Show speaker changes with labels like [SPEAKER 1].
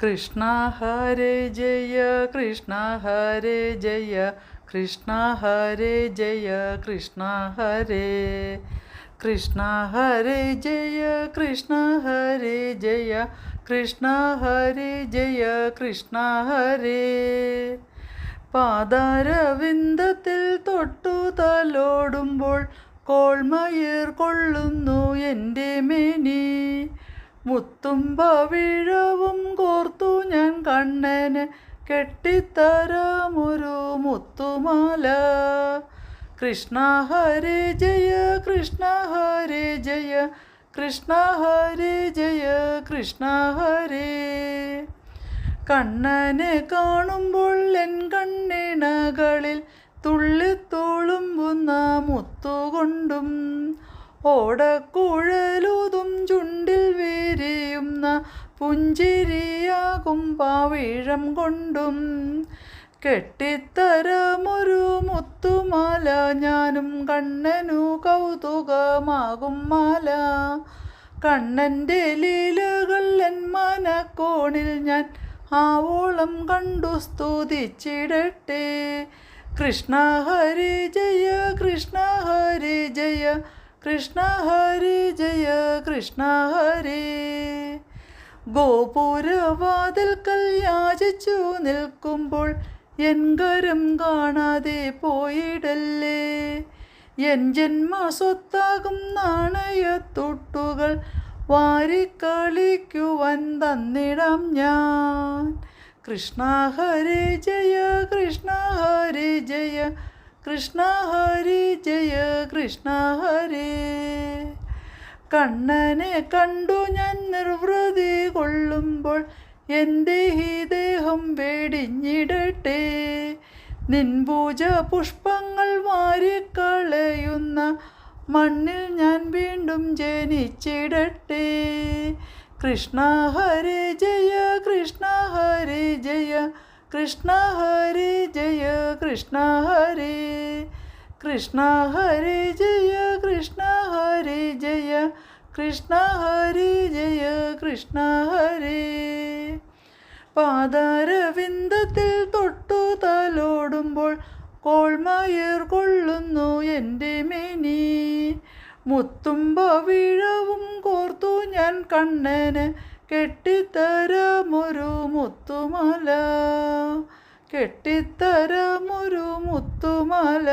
[SPEAKER 1] കൃഷ്ണ ഹരേ ജയ കൃഷ്ണ ഹരേ ജയ കൃഷ്ണ ഹരേ ജയ കൃഷ്ണ ഹരേ കൃഷ്ണ ഹരേ ജയ കൃഷ്ണ ഹരേ ജയ കൃഷ്ണ ഹരേ ജയ കൃഷ്ണ ഹരേ. പാതാരവിന്ദത്തിൽ തൊട്ടു തലോടുമ്പോൾ കോൾമയർ കൊള്ളുന്നു എന്റെ മേനി. മുത്തുമ്പ വീഴവും കോർത്തു ഞാൻ കണ്ണന് കെട്ടിത്തരാമൊരു മുത്തുമാല. കൃഷ്ണ ഹരി ജയ കൃഷ്ണ ഹരി ജയ കൃഷ്ണ ഹരി ജയ കൃഷ്ണ ഹരി. കണ്ണനെ കാണുമ്പോൾ എൻ കണ്ണിണകളിൽ തുള്ളിത്തോളുമ്പുന്ന മുത്തുകൊണ്ടും ഓടക്കുഴലൂതും ചുണ്ടിൽ വീരിയുന്ന പുഞ്ചിരിയാകും പാവീഴം കൊണ്ടും. കെട്ടിത്തരമൊരു മുത്തുമാല ഞാനും കണ്ണനു കൗതുകമാകും മാല. കണ്ണന്റെ ലീലകൾ എൻ മനക്കോണിൽ ഞാൻ ആവോളം കണ്ടു സ്തുതിച്ചിടട്ടെ. കൃഷ്ണ ഹരി ജയ കൃഷ്ണ ഹരി ജയ കൃഷ്ണ ഹരി ജയ കൃഷ്ണ ഹരി. ഗോപുരവാതിൽക്കൽ യാചിച്ചു നിൽക്കുമ്പോൾ എൻ കരം കാണാതെ പോയിടല്ലേ? എൻ ജന്മ സ്വത്താകും നാണയത്തൊട്ടുകൾ വാരിക്കളിക്കുവാൻ തന്നിടാം ഞാൻ. കൃഷ്ണ ഹരി ജയ കൃഷ്ണ ഹരി ജയ കൃഷ്ണ ഹരി ജയ കൃഷ്ണ ഹരേ. കണ്ണനെ കണ്ടു ഞാൻ നിർവൃതി കൊള്ളുമ്പോൾ എന്റെ ഈ ദേഹം വേടിഞ്ഞിടട്ടെ. നിൻപൂജ പുഷ്പങ്ങൾ മാറിക്കളയുന്ന മണ്ണിൽ ഞാൻ വീണ്ടും ജനിച്ചിടട്ടെ. കൃഷ്ണ ഹരി ജയ കൃഷ്ണ ഹരി ജയ കൃഷ്ണ ഹരി ജയ കൃഷ്ണ ഹരേ. കൃഷ്ണ ഹരി ജയ കൃഷ്ണ ഹരി ജയ കൃഷ്ണ ഹരി ജയ കൃഷ്ണ ഹരി. പാതാരവിന്ദത്തിൽ തൊട്ടു തലോടുമ്പോൾ കോൾമയർ കൊള്ളുന്നു എന്റെ മിനി. മുത്തുമ്പ വീഴവും കോർത്തു ഞാൻ കണ്ണന് കെട്ടിത്തരമൊരു മുത്തുമല. കെട്ടിത്തരമൊരു മുത്തുമാല.